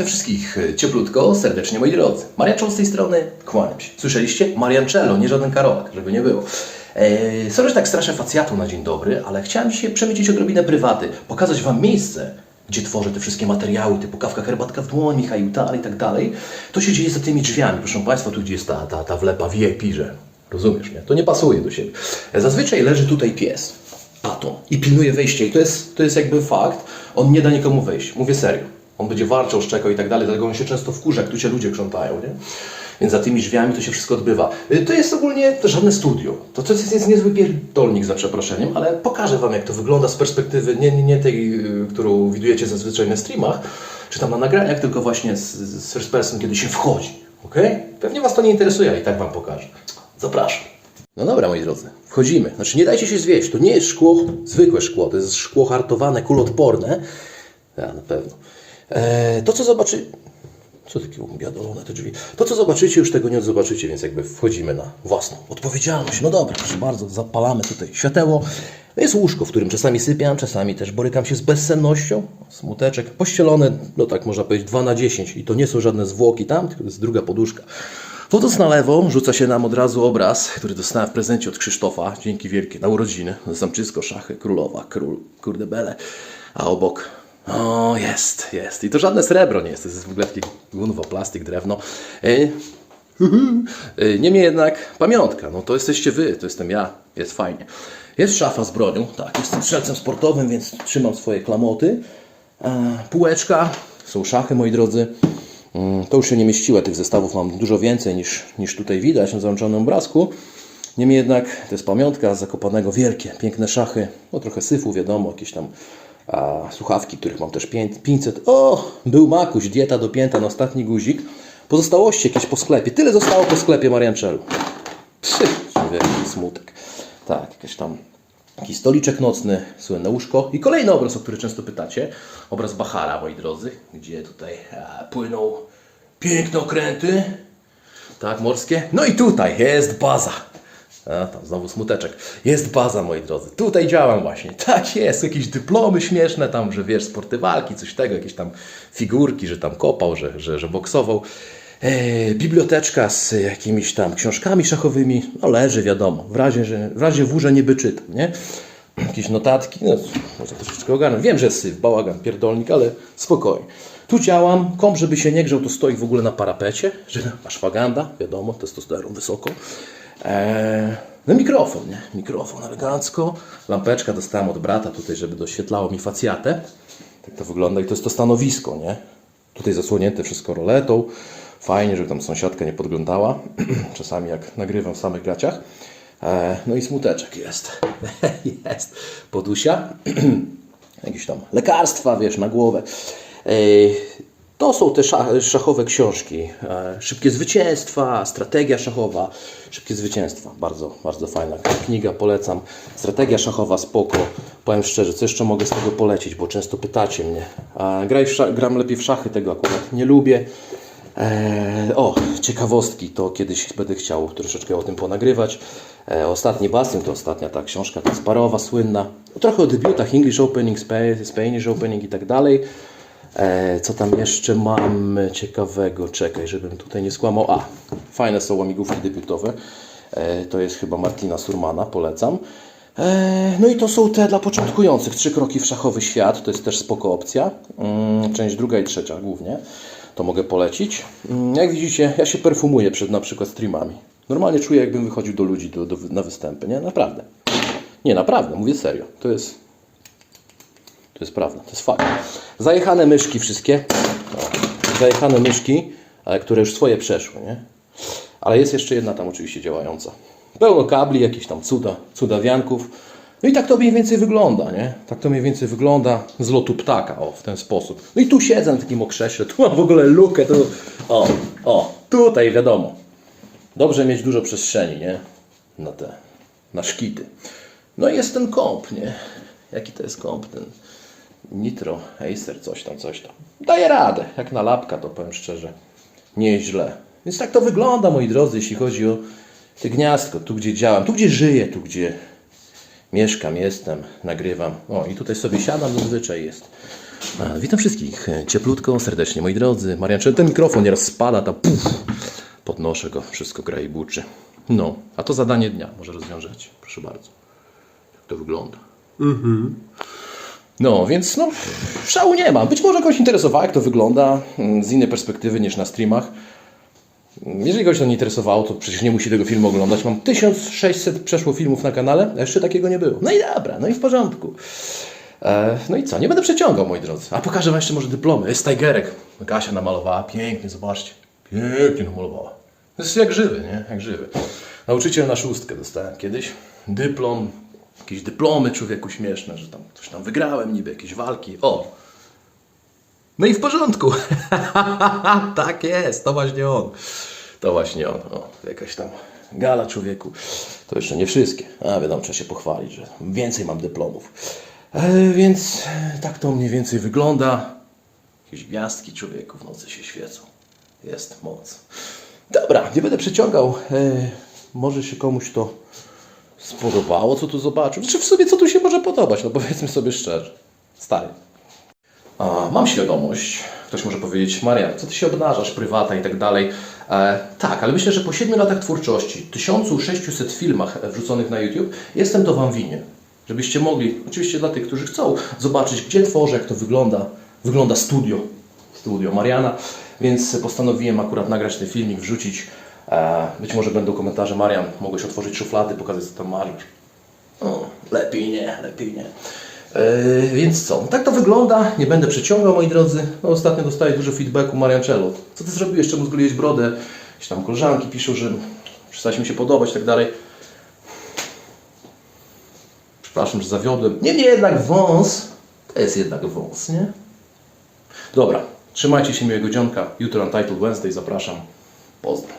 Witam wszystkich e, cieplutko, serdecznie moi drodzy. Marian z tej strony, kłaniam się. Słyszeliście? Mariancello, nie żaden Karolak, żeby nie było. Eee, sorry, że tak straszę facjatu na dzień dobry, ale chciałem dzisiaj przemycić odrobinę prywaty, pokazać Wam miejsce, gdzie tworzę te wszystkie materiały, typu kawka, herbatka w dłoń, Michał i tak dalej. To się dzieje za tymi drzwiami, proszę Państwa, tu gdzie jest ta, ta, ta wlepa VIP, że rozumiesz, nie? To nie pasuje do siebie. Zazwyczaj leży tutaj pies, Atom, i pilnuje wejścia i to jest, to jest jakby fakt, on nie da nikomu wejść, mówię serio. On będzie warczał, szczekał i tak dalej, dlatego on się często wkurza, tu się ludzie krzątają, nie? Więc za tymi drzwiami to się wszystko odbywa. Y, To jest ogólnie to żadne studio. To, jest, jest niezły pierdolnik za przeproszeniem, ale pokażę Wam, jak to wygląda z perspektywy nie, nie, nie tej, y, którą widujecie zazwyczaj na streamach, czy tam na nagraniach, tylko właśnie z, z first person, kiedy się wchodzi. ok? Pewnie Was to nie interesuje, ale i tak Wam pokażę. Zapraszam. No dobra, moi drodzy, wchodzimy. Znaczy, nie dajcie się zwieść. To nie jest szkło, zwykłe szkło, to jest szkło hartowane, kulotporne. Ja, na pewno. E, to, co zobaczy... Co takie ubiadolone te drzwi? To, co zobaczycie, już tego nie zobaczycie, więc jakby wchodzimy na własną odpowiedzialność. No dobra, proszę bardzo, zapalamy tutaj świateło. Jest łóżko, w którym czasami sypiam, czasami też borykam się z bezsennością. Smuteczek pościelone, no tak można powiedzieć, 2 na 10 i to nie są żadne zwłoki tam, tylko jest druga poduszka. Wchodząc na lewo, rzuca się nam od razu obraz, który dostałem w prezencie od Krzysztofa. Dzięki wielkie, na urodziny. Zamczysko, szachy, królowa, król, kurde bele. A obok, o jest, jest. I to żadne srebro nie jest, to jest w ogóle taki gunwo, plastik, drewno. E, Niemniej jednak pamiątka, no to jesteście wy, to jestem ja, jest fajnie. Jest szafa z bronią, tak, jestem strzelcem sportowym, więc trzymam swoje klamoty. E, Półeczka, są szachy moi drodzy. Mm, To już się nie mieściło, tych zestawów mam dużo więcej niż, niż tutaj widać na załączonym obrazku. Niemniej jednak to jest pamiątka z Zakopanego, wielkie, piękne szachy, no trochę syfu wiadomo, jakieś tam a, słuchawki, których mam też pię- 500. O, był makuś, dieta dopięta na ostatni guzik. Pozostałości jakieś po sklepie. Tyle zostało po sklepie Marianczelu. Psy, smutek. Tak, jakieś tam Taki stoliczek nocny, słynne łóżko. I kolejny obraz, o który często pytacie. Obraz Bachara, moi drodzy, gdzie tutaj e, płyną piękne okręty. Tak, morskie. No i tutaj jest baza. A, tam znowu smuteczek. Jest baza, moi drodzy. Tutaj działam właśnie. Tak jest. Jakieś dyplomy śmieszne tam, że wiesz, sporty walki, coś tego, jakieś tam figurki, że tam kopał, że, że, że boksował. E, biblioteczka z jakimiś tam książkami szachowymi. No leży, wiadomo. W razie, że, w razie w że niby czytam, nie? Jakieś notatki, no może troszeczkę ogarnąć. Wiem, że jest syf, bałagan, pierdolnik, ale spokojnie. Tu działam, komp, żeby się nie grzał, to stoi w ogóle na parapecie, że ashwaganda, wiadomo, testosteron wysoko. Eee, no mikrofon, nie? Mikrofon elegancko. Lampeczka dostałem od brata tutaj, żeby doświetlało mi facjatę. Tak to wygląda i to jest to stanowisko, nie? Tutaj zasłonięte wszystko roletą. Fajnie, żeby tam sąsiadka nie podglądała. Czasami jak nagrywam w samych gaciach. Eee, no i smuteczek jest. jest. Podusia. Jakieś tam lekarstwa, wiesz, na głowę. Eee, to są te sza- szachowe książki. E, Szybkie zwycięstwa, strategia szachowa. Szybkie zwycięstwa. Bardzo, bardzo fajna kniga, polecam. Strategia szachowa, spoko. Powiem szczerze, co jeszcze mogę z tego polecić, bo często pytacie mnie. Graj gram lepiej w szachy, tego akurat nie lubię. E, o, ciekawostki, to kiedyś będę chciał troszeczkę o tym ponagrywać. E, ostatni Bastion to ostatnia ta książka Kasparowa, słynna. Trochę o debiutach, English Opening, Spa- Spanish Opening i tak dalej. E, co tam jeszcze mamy ciekawego? Czekaj, żebym tutaj nie skłamał. A, fajne są łamigłówki debiutowe. E, to jest chyba Martina Surmana, polecam. E, no i to są te dla początkujących. Trzy kroki w szachowy świat, to jest też spoko opcja. Mm, część druga i trzecia głównie. To mogę polecić. Mm, jak widzicie, ja się perfumuję przed na przykład streamami. Normalnie czuję, jakbym wychodził do ludzi do, do, na występy, nie? Naprawdę. Nie, naprawdę, mówię serio. To jest to jest prawda, to jest fakt. Zajechane myszki wszystkie. Zajechane myszki, które już swoje przeszły, nie? Ale jest jeszcze jedna tam oczywiście działająca. Pełno kabli, jakieś tam cuda, cudawianków. No i tak to mniej więcej wygląda, nie? Tak to mniej więcej wygląda z lotu ptaka, o, w ten sposób. No i tu siedzę na takim okrześle, tu mam w ogóle lukę, tu, o, o, tutaj wiadomo. Dobrze mieć dużo przestrzeni, nie? Na te, na szkity. No i jest ten komp, nie? Jaki to jest komp ten? Nitro, Acer, coś tam, coś tam. Daje radę. Jak na lapka, to powiem szczerze, nieźle. Więc tak to wygląda, moi drodzy, jeśli chodzi o te gniazdko, tu gdzie działam, tu gdzie żyję, tu gdzie mieszkam, jestem, nagrywam. O, i tutaj sobie siadam, zazwyczaj jest A, witam wszystkich. Cieplutko, serdecznie moi drodzy. Marian, ten mikrofon nieraz spada, to puf, podnoszę go, wszystko gra i buczy. No, a to zadanie dnia może rozwiążecie. Proszę bardzo. Jak to wygląda? No, więc no, szału nie ma. Być może kogoś interesowało, jak to wygląda mm, z innej perspektywy niż na streamach. Jeżeli kogoś to nie interesowało, to przecież nie musi tego filmu oglądać. Mam 1600 przeszło filmów na kanale, a jeszcze takiego nie było. No i dobra, no i w porządku. E, no i co, nie będę przeciągał, moi drodzy. A pokażę wam jeszcze może dyplomy. Jest Tigerek. Kasia namalowała, pięknie, zobaczcie. Pięknie namalowała. Jest jak żywy, nie? Jak żywy. Nauczyciel na szóstkę dostałem kiedyś. Dyplom, jakieś dyplomy człowieku śmieszne, że tam coś tam wygrałem niby, jakieś walki. O! No i w porządku. tak jest, to właśnie on. To właśnie on. O, jakaś tam gala człowieku. To jeszcze nie wszystkie. A wiadomo, trzeba się pochwalić, że więcej mam dyplomów. E, więc tak to mniej więcej wygląda. Jakieś gwiazdki człowieku w nocy się świecą. Jest moc. Dobra, nie będę przeciągał. E, może się komuś to spodobało, co tu zobaczył. Czy w sobie co tu się może podobać? No powiedzmy sobie szczerze. Stary. A, mam świadomość, ktoś może powiedzieć, Maria, co ty się obnażasz, prywata i tak dalej. E, tak, ale myślę, że po 7 latach twórczości, 1600 filmach wrzuconych na YouTube, jestem to Wam winien. Żebyście mogli, oczywiście dla tych, którzy chcą, zobaczyć, gdzie tworzę, jak to wygląda. Wygląda studio, studio Mariana, więc postanowiłem akurat nagrać ten filmik, wrzucić. E, być może będą komentarze, Marian, mogłeś otworzyć szuflady, pokazać, co tam masz. O, lepiej nie, lepiej nie. Yy, więc co? Tak to wygląda. Nie będę przeciągał, moi drodzy. No, ostatnio dostaję dużo feedbacku Mariancello. Co ty zrobiłeś? Czemu zgoliłeś brodę? Jakieś tam koleżanki piszą, że przestałeś mi się podobać i tak dalej. Przepraszam, że zawiodłem. Niemniej jednak wąs to jest jednak wąs, nie? Dobra, trzymajcie się miłego dzionka. Jutro Untitled Wednesday zapraszam. Pozdro.